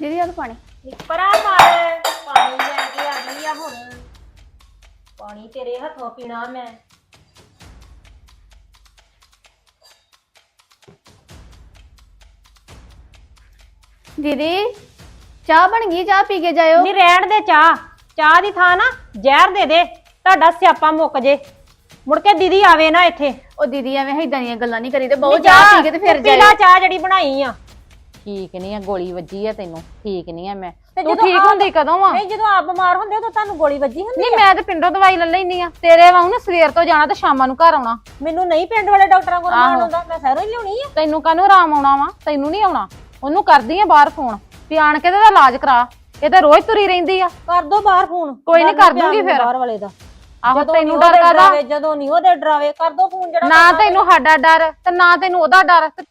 ਦੀਦੀ ਆ ਲਓ ਪਾਣੀ। ਪਰਾ ਮਾਰ ਪਾਣੀ ਲੈ ਕੇ ਆ ਗਈ ਆ ਹੁਣ। ਪਾਣੀ ਤੇਰੇ ਹੱਥੋਂ ਪੀਣਾ ਮੈਂ। ਦੀਦੀ ਚਾਹ ਬਣ ਗਈ ਚਾਹ ਪੀ ਕੇ ਜਾਇਓ। ਨਹੀਂ ਰਹਿਣ ਦੇ ਚਾਹ। ਚਾਹ ਦੀ ਥਾਂ ਨਾ ਜ਼ਹਿਰ ਦੇ ਦੇ ਤੁਹਾਡਾ ਸਿਆਪਾ ਮੁੱਕ ਜੇ। ਮੁੜ ਕੇ ਦੀਦੀ ਆਵੇ ਨਾ ਇੱਥੇ। ਉਹ ਦੀਦੀ ਐਵੇਂ ਏਦਾਂ ਦੀਆਂ ਗੱਲਾਂ ਨਹੀਂ ਕਰੀਦੇ ਬਹੁਤ ਚਾਹ ਪੀ ਕੇ ਤੇ ਫਿਰ ਜਾਇਓ। ਚਾਹ ਜਿਹੜੀ ਬਣਾਈ ਆ। ਠੀਕ ਨਹੀਂ ਆ ਗੋਲੀ ਵੱਜੀ ਆ ਤੈਨੂੰ ਠੀਕ ਨਹੀਂ ਆ ਮੈਂ। ਤੇ ਤੂੰ ਜਦੋਂ ਠੀਕ ਆਪ- ਹੁੰਦੀ ਕਦੋਂ ਆ? ਨਹੀਂ ਜਦੋਂ ਆਪ ਬਿਮਾਰ ਹੁੰਦੇ ਉਦੋਂ ਤੁਹਾਨੂੰ ਗੋਲੀ ਵੱਜੀ ਹੁੰਦੀ ਨਹੀਂ ਮੈਂ ਤੇ ਪਿੰਡੋਂ ਦਵਾਈ ਲੈ ਲੈਣੀ ਆ। ਤੇਰੇ ਵਾਂਗ ਨਾ ਸਵੇਰ ਤੋਂ ਜਾਣਾ ਤੇ ਸ਼ਾਮਾਂ ਨੂੰ ਘਰ ਆਉਣਾ। ਮੈਨੂੰ ਨਹੀਂ ਪਿੰਡ ਵਾਲੇ ਡਾਕਟਰਾਂ ਕੋਲ ਮਾਣ ਆਹੋ। ਆਉਂਦਾ ਮੈਂ ਸਹਿਰੋਂ ਹੀ ਲਿਆਉਣੀ ਆ। ਤੈਨੂੰ ਕਾਹਨੂੰ ਆਰਾਮ ਆਉਣਾ ਵਾ? ਤੈਨੂੰ ਨਹੀਂ ਆਉਣਾ। ਉਹਨੂੰ ਕਰਦੀ ਆ ਬਾਹਰ ਫੋਨ। ਵੀ ਆਣ ਕੇ ਤੇ ਇਹਦਾ ਇਲਾਜ ਕਰਾ। ਇਹ ਤਾਂ ਰੋਜ਼ ਤੁਰੀ ਰਹਿੰਦੀ ਆ। ਕਰ ਦੋ ਬਾਹਰ ਫੋਨ। ਕੋਈ ਨੀ, ਕਰ ਦੂੰਗੀ ਫਿਰ। ਬਾਹਰ ਵਾਲੇ ਦਾ। ਆਹੋ ਜਦੋਂ ਤੈਨੂੰ ਡਰ ਉਹਦੇ ਡਰਾਵੇ, ਜਦੋਂ ਨਹੀਂ ਉਹਦੇ ਡਰਾਵੇ ਕਰ ਦੋ ਫੋਨ ਜਿਹੜਾ ਨਾ ਕਰਨਾ। ਤੈਨੂੰ ਸਾਡਾ ਡਰ ਤੇ ਨਾ ਤੈਨੂੰ ਉਹਦਾ ਡਰ। ਤੇ